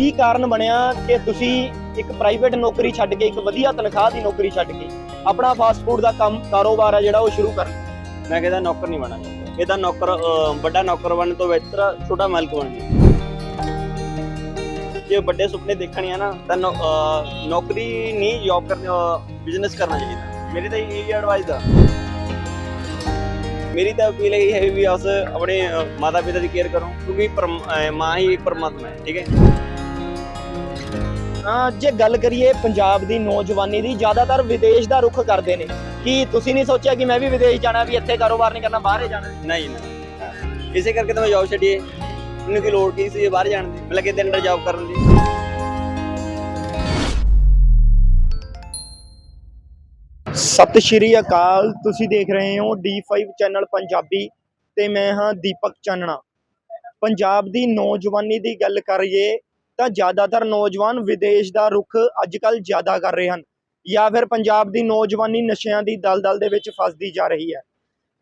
ਕੀ ਕਾਰਨ ਬਣਿਆ ਕਿ ਤੁਸੀਂ ਇੱਕ ਪ੍ਰਾਈਵੇਟ ਨੌਕਰੀ ਛੱਡ ਕੇ, ਇੱਕ ਵਧੀਆ ਤਨਖਾਹ ਦੀ ਨੌਕਰੀ ਛੱਡ ਕੇ ਆਪਣਾ ਫਾਸਟ ਫੂਡ ਦਾ ਕੰਮ, ਕਾਰੋਬਾਰ ਹੈ ਜਿਹੜਾ ਉਹ ਸ਼ੁਰੂ ਕਰ ਲਿਆ? ਮੈਂ ਕਹਿੰਦਾ ਨੌਕਰ ਨਹੀਂ ਬਣਾ ਇਹਦਾ ਨੌਕਰ ਵੱਡਾ ਨੌਕਰ ਬਣਨ ਤੋਂ ਬਿਹਤਰ ਛੋਟਾ ਮਾਲਕ ਬਣ ਜਾ ਜੇ ਵੱਡੇ ਸੁਪਨੇ ਦੇਖਣੇ ਆ ਨਾ, ਤਾਂ ਨੌਕਰੀ ਨਹੀਂ ਜੌਬ ਕਰਨੀ ਬਿਜ਼ਨਸ ਕਰਨਾ ਚਾਹੀਦਾ। ਮੇਰੀ ਤਾਂ ਇਹ ਐਡਵਾਈਸ ਆ। ਮੇਰੀ ਤਾਂ ਅਪੀਲ ਇਹ ਹੈ ਵੀ ਉਸ ਆਪਣੇ ਮਾਤਾ ਪਿਤਾ ਦੀ ਕੇਅਰ ਕਰੋ, ਕਿਉਂਕਿ ਮਾਂ ਹੀ ਪਰਮਾਤਮਾ ਹੈ, ਠੀਕ ਹੈ? ਜੇ ਗੱਲ ਕਰੀਏ ਪੰਜਾਬ ਦੀ ਨੌਜਵਾਨੀ ਦੀ ਜ਼ਿਆਦਾਤਰ ਵਿਦੇਸ਼ ਦਾ ਰੁਖ ਕਰਦੇ ਨੇ। ਕੀ ਤੁਸੀਂ ਨਹੀਂ ਸੋਚਿਆ ਕਿ ਮੈਂ ਵੀ ਵਿਦੇਸ਼ ਜਾਣਾ ਵੀ ਇੱਥੇ ਕਾਰੋਬਾਰ ਨਹੀਂ ਕਰਨਾ ਬਾਹਰ ਹੀ ਜਾਣਾ? ਨਹੀਂ ਨਹੀਂ। ਇਸੇ ਕਰਕੇ ਤਾਂ ਮੈਂ ਜੌਬ ਛੱਡੀ ਹੈ ਮੈਨੂੰ ਕੀ ਲੋੜ ਕੀ ਸੀ ਬਾਹਰ ਜਾਣ ਦੀ? ਮਤਲਬ ਕਿ ਅੰਦਰ ਜੌਬ ਕਰਨ ਦੀ। ਸਤਿ ਸ਼੍ਰੀ ਅਕਾਲ। ਤੁਸੀਂ ਦੇਖ ਰਹੇ ਹੋ D5 ਚੈਨਲ ਪੰਜਾਬੀ ਤੇ ਮੈਂ ਹਾਂ ਦੀਪਕ ਚਾਨਣਾ। ਪੰਜਾਬ ਦੀ ਨੌਜਵਾਨੀ ਦੀ ਗੱਲ ਕਰੀਏ ਤਾਂ ਜ਼ਿਆਦਾਤਰ ਨੌਜਵਾਨ ਵਿਦੇਸ਼ ਦਾ ਰੁਖ ਅੱਜਕੱਲ ਜ਼ਿਆਦਾ ਕਰ ਰਹੇ ਹਨ ਜਾਂ ਫਿਰ ਪੰਜਾਬ ਦੀ ਨੌਜਵਾਨੀ ਨਸ਼ਿਆਂ ਦੀ ਦਲਦਲ ਦੇ ਵਿੱਚ ਫਸਦੀ ਜਾ ਰਹੀ ਹੈ।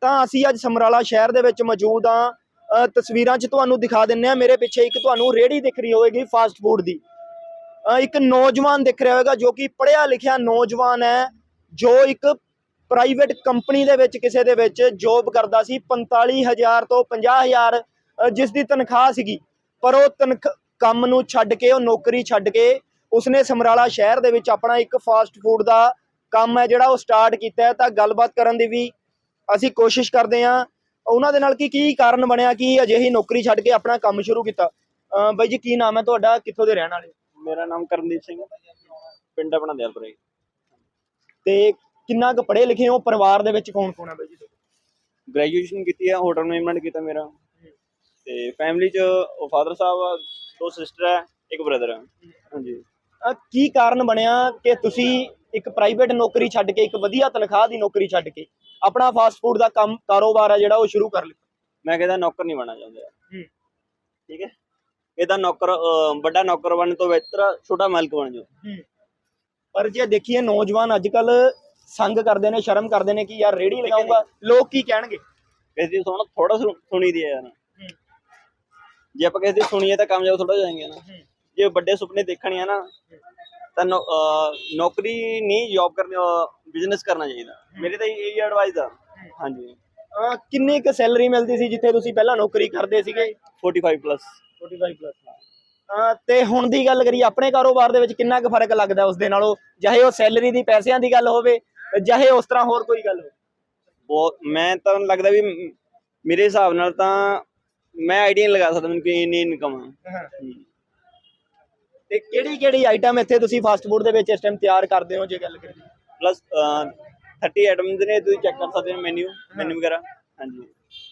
ਤਾਂ ਅਸੀਂ ਅੱਜ ਸਮਰਾਲਾ ਸ਼ਹਿਰ ਦੇ ਵਿੱਚ ਮੌਜੂਦ ਹਾਂ। ਤਸਵੀਰਾਂ 'ਚ ਤੁਹਾਨੂੰ ਦਿਖਾ ਦਿੰਨੇ ਆ ਮੇਰੇ ਪਿੱਛੇ ਇੱਕ ਤੁਹਾਨੂੰ ਰੇੜੀ ਦਿਖ ਰਹੀ ਹੋਵੇਗੀ ਫਾਸਟ ਫੂਡ ਦੀ। ਇੱਕ ਨੌਜਵਾਨ ਦਿਖ ਰਿਹਾ ਹੋਵੇਗਾ ਜੋ ਕਿ ਪੜ੍ਹਿਆ ਲਿਖਿਆ ਨੌਜਵਾਨ ਹੈ ਜੋ ਇੱਕ ਪ੍ਰਾਈਵੇਟ ਕੰਪਨੀ ਦੇ ਵਿੱਚ ਕਿਸੇ ਦੇ ਵਿੱਚ ਜੌਬ ਕਰਦਾ ਸੀ। 45000 ਤੋਂ 50000 ਅ, ਜਿਸ ਦੀ ਤਨਖਾਹ ਸੀਗੀ। ਪਰ ਉਹ ਤਨਖਾਹ ਕੰਮ ਨੂੰ ਛੱਡ ਕੇ ਉਹ ਨੌਕਰੀ ਛੱਡ ਕੇ ਉਸਨੇ ਸਮਰਾਲਾ ਸ਼ਹਿਰ ਦੇ ਵਿੱਚ ਆਪਣਾ ਇੱਕ ਫਾਸਟ ਫੂਡ ਦਾ ਕੰਮ ਹੈ ਜਿਹੜਾ ਉਹ ਸਟਾਰਟ ਕੀਤਾ ਹੈ। ਤਾਂ ਗੱਲਬਾਤ ਕਰਨ ਦੀ ਵੀ ਅਸੀਂ ਕੋਸ਼ਿਸ਼ ਕਰਦੇ ਹਾਂ। ਉਹਨਾਂ ਦੇ ਨਾਲ ਕੀ ਕੀ ਕਾਰਨ ਬਣਿਆ? ਕਿ ਅਜਿਹੀ ਨੌਕਰੀ ਛੱਡ ਕੇ ਆਪਣਾ ਕੰਮ ਸ਼ੁਰੂ ਕੀਤਾ? ਬਾਈ ਜੀ ਕੀ ਨਾਮ ਹੈ ਤੁਹਾਡਾ? ਕਿੱਥੋਂ ਦੇ ਰਹਿਣ ਵਾਲੇ? ਮੇਰਾ ਨਾਮ ਕਰਨਦੀਪ ਸਿੰਘ ਪਿੰਡ ਆਪਣਾ ਦਿਆਲਪੁਰੇ ਤੇ ਕਿੰਨਾ ਕੁ ਪੜ੍ਹੇ ਲਿਖੇ ਹੋ? ਪਰਿਵਾਰ ਦੇ ਵਿੱਚ ਕੌਣ ਕੌਣ ਹੈ ਬਾਈ ਜੀ? ਗ੍ਰੈਜੂਏਸ਼ਨ ਕੀਤੀ ਹੈ ਹੋਟਲ ਮੈਨੇਜਮੈਂਟ ਕੀਤਾ ਮੇਰਾ। ਤੇ ਫੈਮਿਲੀ ਚ ਫਾਦਰ ਸਾਹਿਬ ਦੋ ਸਿਸਟਰ ਹੈ ਇੱਕ ਬ੍ਰਦਰ ਹੈ। ਹਾਂਜੀ। ਅ, ਕੀ ਕਾਰਨ ਬਣਿਆ ਕਿ ਤੁਸੀਂ ਇੱਕ ਪ੍ਰਾਈਵੇਟ ਨੌਕਰੀ ਛੱਡ ਕੇ ਇੱਕ ਵਧੀਆ ਤਨਖਾਹ ਦੀ ਨੌਕਰੀ ਛੱਡ ਕੇ ਆਪਣਾ ਫਾਸਟ ਫੂਡ ਦਾ ਕੰਮ ਕਾਰੋਬਾਰ ਹੈ ਜਿਹੜਾ ਉਹ ਸ਼ੁਰੂ ਕਰ ਲਿਆ? ਮੈਂ ਕਹਿੰਦਾ ਨੌਕਰ ਨਹੀਂ ਬਣਨਾ ਚਾਹੁੰਦਾ। ਹੂੰ। ਠੀਕ ਹੈ? ਇਹਦਾ ਨੌਕਰ ਅਹ, ਵੱਡਾ ਨੌਕਰ ਬਣਨ ਤੋਂ ਬਿਹਤਰ ਛੋਟਾ ਮਾਲਕ ਬਣ ਜਾ ਪਰ ਜੇ ਦੇਖੀਏ ਨੌਜਵਾਨ ਅੱਜ ਕੱਲ ਸੰਗ ਕਰਦੇ ਨੇ ਸ਼ਰਮ ਕਰਦੇ ਨੇ ਕਿ ਯਾਰ ਰੇੜੀ ਲਗਾਉਂਗਾ ਲੋਕ ਕੀ ਕਹਿਣਗੇ? ਕਿਸੇ ਦੀ ਸੁਣ ਥੋੜਾ ਸੁਣੀ ਦੀ ਹੈ ਯਾਰ। ਜੇ ਆਪਾਂ ਕਿਸੇ ਦੀ ਸੁਣੀਏ ਤਾਂ ਕਾਮਯਾਬ ਥੋੜਾ ਜਾਏਂਗੇ ਨਾ। ਜੇ ਵੱਡੇ ਸੁਪਨੇ ਦੇਖਣੇ ਆ ਨਾ ਤਾਂ ਨੌ- ਅਹ, ਨੌਕਰੀ ਨਹੀਂ ਜੌਬ ਕਰਨੀ ਬਿਜ਼ਨਸ ਕਰਨਾ ਚਾਹੀਦਾ। ਮੇਰੀ ਤਾਂ ਇਹ ਐਡਵਾਈਸ ਆ। ਹਾਂਜੀ। ਅ, ਕਿੰਨੀ ਕੁ ਸੈਲਰੀ ਮਿਲਦੀ ਸੀ ਜਿੱਥੇ ਤੁਸੀਂ ਪਹਿਲਾਂ ਨੌਕਰੀ ਕਰਦੇ ਸੀਗੇ? 45 ਪਲੱਸ 45 ਪਲੱਸ ਤੇ ਹੁਣ ਦੀ ਗੱਲ ਕਰੀਏ ਆਪਣੇ ਕਾਰੋਬਾਰ ਦੇ ਵਿੱਚ ਕਿੰਨਾ ਕੁ ਫ਼ਰਕ ਲੱਗਦਾ ਉਸ ਦੇ ਨਾਲੋਂ? ਚਾਹੇ ਉਹ ਸੈਲਰੀ ਦੀ ਪੈਸਿਆਂ ਦੀ ਗੱਲ ਹੋਵੇ ਚਾਹੇ ਉਸ ਤਰ੍ਹਾਂ ਹੋਰ ਕੋਈ ਗੱਲ ਹੋਵੇ। ਬਹੁਤ ਮੈਂ ਤਾਂ ਲੱਗਦਾ ਵੀ ਮ- ਮੇਰੇ ਹਿਸਾਬ ਨਾਲ ਤਾਂ ਮੈਂ ਆਈਡੀਆ ਨਹੀਂ ਲਗਾ ਸਕਦਾ ਮੈਨੂੰ ਕਿ ਇੰਨੀ ਇਨਕਮ ਹੈ। ਹੂੰ। ਤੇ ਕਿਹੜੀ ਕਿਹੜੀ ਆਈਟਮ ਇੱਥੇ ਤੁਸੀਂ ਫਾਸਟ ਫੂਡ ਦੇ ਵਿੱਚ ਇਸ ਟਾਈਮ ਤਿਆਰ ਕਰਦੇ ਹੋ ਜੇ ਗੱਲ ਕਰੀਏ? ਪਲੱਸ 30 ਆਈਟਮਸ ਨੇ ਤੁਸੀਂ ਚੈੱਕ ਕਰ ਸਕਦੇ ਹੋ ਮੈਨੂ ਮੈਨੂ ਵਗੈਰਾ। ਹਾਂਜੀ।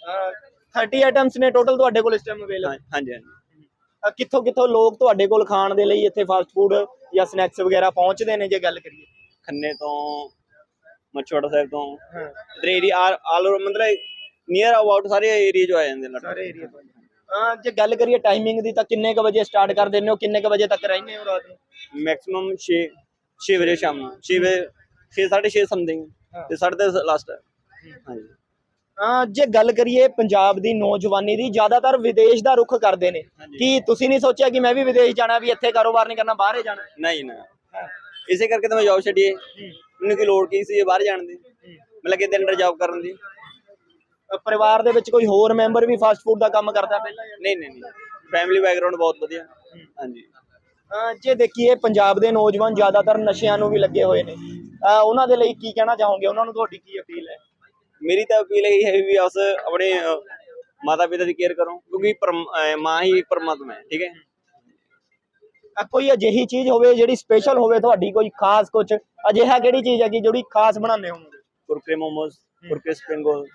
ਅਹ 30 ਆਈਟਮਸ ਨੇ ਟੋਟਲ ਤੁਹਾਡੇ ਕੋਲ ਇਸ ਟਾਈਮ ਅਵੇਲੇਬਲ ਹਾਂ- ਹਾਂਜੀ ਹਾਂਜੀ। ਕਿੱਥੋਂ ਕਿੱਥੋਂ ਲੋਕ ਤੁਹਾਡੇ ਕੋਲ ਖਾਣ ਦੇ ਲਈ ਇੱਥੇ ਫਾਸਟ ਫੂਡ ਜਾਂ ਸਨੈਕਸ ਵਗੈਰਾ ਪਹੁੰਚਦੇ ਨੇ ਜੇ ਗੱਲ ਕਰੀਏ? ਖੰਨੇ ਤੋਂ ਮਛਵਾੜਾ ਸਾਹਿਬ ਤੋਂ। ਇਧਰ ਏਰੀਆ ਆਲ ਮਤਲਬ ਨੀਅਰ ਅਬਾਊਟ ਸਾਰੇ ਏਰੀਆ ਜੋ ਆ ਜਾਂਦੇ ਨੇ ਸਾਰੇ ਏਰੀਆ ਤੋਂ ਹਾਂ ਜੇ ਗੱਲ ਕਰੀਏ ਟਾਈਮਿੰਗ ਦੀ ਤਾਂ ਕਿੰਨੇ ਕ ਵਜੇ ਸਟਾਰਟ ਕਰ ਦਿੰਦੇ ਹੋ ਕਿੰਨੇ ਕ ਵਜੇ ਤੱਕ ਰਹਿੰਦੇ ਹੋ ਰਾਤ ਨੂੰ? ਮੈਕਸਿਮਮ 6 6 ਵਜੇ ਸ਼ਾਮ ਨੂੰ। 6 ਵਜੇ 6 6:30 ਸਮਥਿੰਗ ਤੇ 10:30 ਲਾਸਟ ਹੈ। ਹਾਂਜੀ। ਜੇ ਗੱਲ ਕਰੀਏ ਪੰਜਾਬ ਦੀ ਨੌਜਵਾਨੀ ਦੀ ਜ਼ਿਆਦਾਤਰ ਵਿਦੇਸ਼ ਦਾ ਰੁਖ ਕਰਦੇ ਨੇ। ਕੀ ਤੁਸੀਂ ਨਹੀਂ ਸੋਚਿਆ ਕਿ ਮੈਂ ਵੀ ਵਿਦੇਸ਼ ਜਾਣਾ ਵੀ ਇੱਥੇ ਕਾਰੋਬਾਰ ਨਹੀਂ ਕਰਨਾ ਬਾਹਰ ਹੀ ਜਾਣਾ? ਨਹੀਂ ਨਾ ਇਸੇ ਕਰਕੇ ਤਾਂ ਮੈਂ ਜੌਬ ਛੱਡੀ ਮੈਨੂੰ ਕੀ ਲੋੜ ਕੀ ਸੀ ਬਾਹਰ ਜਾਣ ਦੀ? ਮਤਲਬ ਕਿ ਅੰਦਰ ਜੌਬ ਕਰਨ ਦੀ? ਪਰਿਵਾਰ ਦੇ ਵਿੱਚ ਕੋਈ ਹੋਰ ਮੈਂਬਰ ਵੀ ਫਾਸਟ ਫੂਡ ਦਾ ਕੰਮ ਕਰਦਾ ਪਹਿਲਾਂ ਜਾਂ ਨਹੀਂ ਨਹੀਂ ਨਹੀਂ। ਫੈਮਿਲੀ ਬੈਕਗ੍ਰਾਉਂਡ ਬਹੁਤ ਵਧੀਆ। ਹਾਂਜੀ। ਅ, ਜੇ ਦੇਖੀਏ ਪੰਜਾਬ ਦੇ ਨੌਜਵਾਨ ਜ਼ਿਆਦਾਤਰ ਨਸ਼ਿਆਂ ਨੂੰ ਵੀ ਲੱਗੇ ਹੋਏ ਨੇ। ਅ, ਉਹਨਾਂ ਦੇ ਲਈ ਕੀ ਕਹਿਣਾ ਚਾਹੋਗੇ? ਉਹਨਾਂ ਨੂੰ ਤੁਹਾਡੀ ਕੀ ਅਪੀਲ ਹੈ? ਮੇਰੀ ਤਾਂ ਅਪੀਲ ਇਹ ਹੈ ਵੀ ਉਸ ਆਪਣੇ ਮਾਤਾ ਪਿਤਾ ਦੀ ਕੇਅਰ ਕਰੋ ਕਿਉਂਕਿ ਪਰਮ- ਅਹ ਮਾਂ ਹੀ ਪਰਮਾਤਮਾ ਹੈ ਠੀਕ ਹੈ? ਅ, ਕੋਈ ਅਜਿਹੀ ਚੀਜ਼ ਹੋਵੇ ਜਿਹੜੀ ਸਪੈਸ਼ਲ ਹੋਵੇ ਤੁਹਾਡੀ ਕੋਈ ਖਾਸ ਕੁਝ ਅਜਿਹਾ ਕਿਹੜੀ ਚੀਜ਼ ਹੈ ਕਿ ਜਿਹੜੀ ਖਾਸ ਬਣਾਉਂਦੇ ਹੋ ਕੁਰਕਰੇ ਮੋਮੋਸ ਕੁਰਕਰੇ ਸਪਰਿੰਗ ਰੋਲ।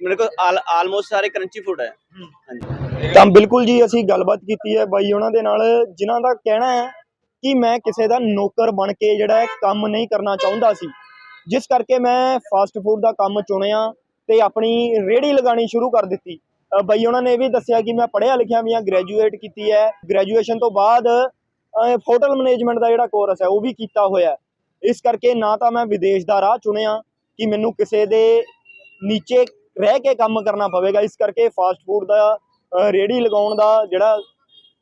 ਮੇਰੇ ਕੋਲ ਆਲਮੋਸਟ ਸਾਰੇ ਕਰੰਚੀ ਫੂਡ ਹੈ। ਹਾਂਜੀ। ਤਾਂ ਬਿਲਕੁਲ ਜੀ ਅਸੀਂ ਗੱਲਬਾਤ ਕੀਤੀ ਹੈ ਬਾਈ ਉਹਨਾਂ ਦੇ ਨਾਲ ਜਿਨ੍ਹਾਂ ਦਾ ਕਹਿਣਾ ਹੈ ਕਿ ਮੈਂ ਕਿਸੇ ਦਾ ਨੌਕਰ ਬਣ ਕੇ ਜਿਹੜਾ ਕੰਮ ਨਹੀਂ ਕਰਨਾ ਚਾਹੁੰਦਾ ਸੀ। ਜਿਸ ਕਰਕੇ ਮੈਂ ਫਾਸਟ ਫੂਡ ਦਾ ਕੰਮ ਚੁਣਿਆ ਤੇ ਆਪਣੀ ਰੇੜੀ ਲਗਾਣੀ ਸ਼ੁਰੂ ਕਰ ਦਿੱਤੀ। ਬਾਈ ਉਹਨਾਂ ਨੇ ਇਹ ਵੀ ਦੱਸਿਆ ਕਿ ਮੈਂ ਪੜ੍ਹਿਆ ਲਿਖਿਆ ਵੀ ਹਾਂ ਗ੍ਰੈਜੂਏਟ ਕੀਤੀ ਹੈ। ਗ੍ਰੈਜੂਏਸ਼ਨ ਤੋਂ ਬਾਅਦ ਹੋਟਲ ਮੈਨੇਜਮੈਂਟ ਦਾ ਜਿਹੜਾ ਕੋਰਸ ਹੈ ਉਹ ਵੀ ਕੀਤਾ ਹੋਇਆ। ਇਸ ਕਰਕੇ ਨਾ ਤਾਂ ਮੈਂ ਵਿਦੇਸ਼ ਦਾ ਰਾਹ ਚੁਣਿਆ ਕਿ ਮੈਨੂੰ ਕਿਸੇ ਦੇ ਨੀਚੇ ਰਹਿ ਕੇ ਕੰਮ ਕਰਨਾ ਪਵੇਗਾ। ਇਸ ਕਰਕੇ ਫਾਸਟ ਫੂਡ ਦਾ ਅ, ਰੇਹੜੀ ਲਗਾਉਣ ਦਾ ਜਿਹੜਾ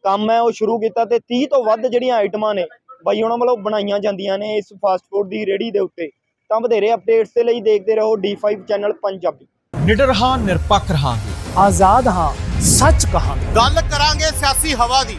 ਕੰਮ ਹੈ ਉਹ ਸ਼ੁਰੂ ਕੀਤਾ ਤੇ 30 ਤੋਂ ਵੱਧ ਜਿਹੜੀਆਂ ਆਈਟਮਾਂ ਨੇ ਬਾਈ ਉਹਨਾਂ ਵੱਲੋਂ ਬਣਾਈਆਂ ਜਾਂਦੀਆਂ ਨੇ ਇਸ ਫਾਸਟ ਫੂਡ ਦੀ ਰੇਹੜੀ ਦੇ ਉੱਤੇ। ਤਾਂ ਵਧੇਰੇ ਅਪਡੇਟਸ ਦੇ ਲਈ ਦੇਖਦੇ ਰਹੋ D5 ਚੈਨਲ ਪੰਜਾਬੀ। ਨਿਡਰ ਹਾਂ ਨਿਰਪੱਖ ਰਹਾਂਗੇ। ਆਜ਼ਾਦ ਹਾਂ ਸੱਚ ਕਹਾਂਗੇ। ਗੱਲ ਕਰਾਂਗੇ ਸਿਆਸੀ ਹਵਾ ਦੀ।